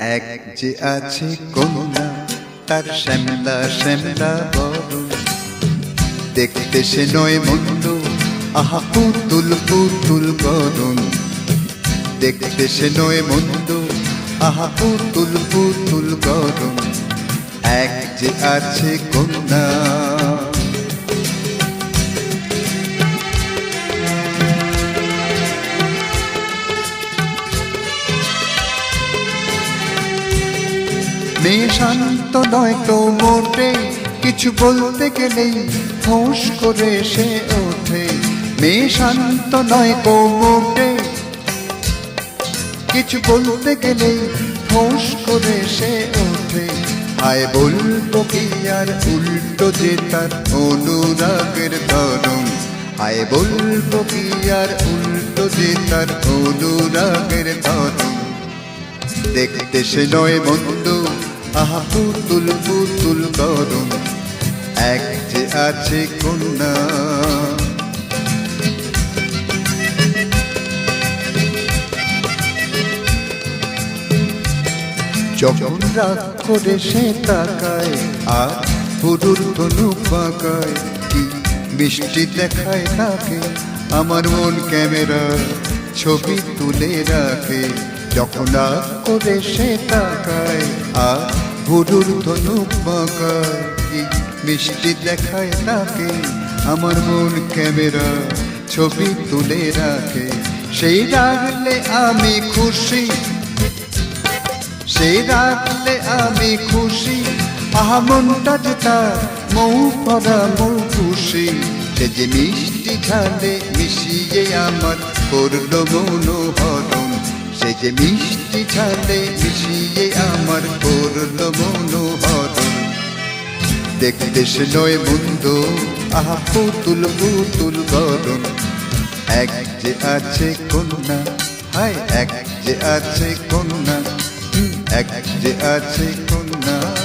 এক যে আছে কন্যা, তার শ্যামলা শ্যামলা বরণ। দেখতে সে নয় মন্দ, আহা পুতুল পুতুল করুন দেখতে সে নয় মন্দ, আহা পুতুল পুতুল করুন এক যে আছে কন্যা মেয়ে শান্ত নয় তো মোটে, কিছু বলতে গেলেই ফোঁস করে সে ওঠে। মেয়ে শান্ত নয় তো মোটে, কিছু বলতে গেলেই ফোঁস করে সে ওঠে। আয় বলব কি আর উল্টো যে তার অনুরাগের ধরন? আয় বলব কি আর উল্টো যে তার অনুরাগের ধরন? দেখতে সে নয় মন্দ আহা, পুতুল পুতুল গরম এক যে আছে কন্যা। যখন রাগ করে সে তাকায়, আর হুদুর ধনু পাকায়, কি মিষ্টি দেখায় তাকে। আমার মন ক্যামেরা ছবি তুলে রাখে। যখন রাগ করে সে তাকায়, আর হুদুর ধনু পাকায় কি মিষ্টি দেখায় তাকে? আমার মন ক্যামেরা ছবি তুলে রাখে। সেই রাগলে আমি খুশি। সেই রাখলে আমি খুশি। আহা, মনটা যে তার মৌ পরা মৌ খুশি সে যে মিষ্টি ঝালে মিশিয়ে আমার করল মনোহরণ সে যে মিষ্টি ছাদে মিশিয়ে আমার করল মনোহরণ দেখতে সে নয় বন্ধু আহ পুতুল পুতুল গরম। এক যে আছে কন্যা, হায়, এক যে আছে কন্যা এক যে আছে কন্যা।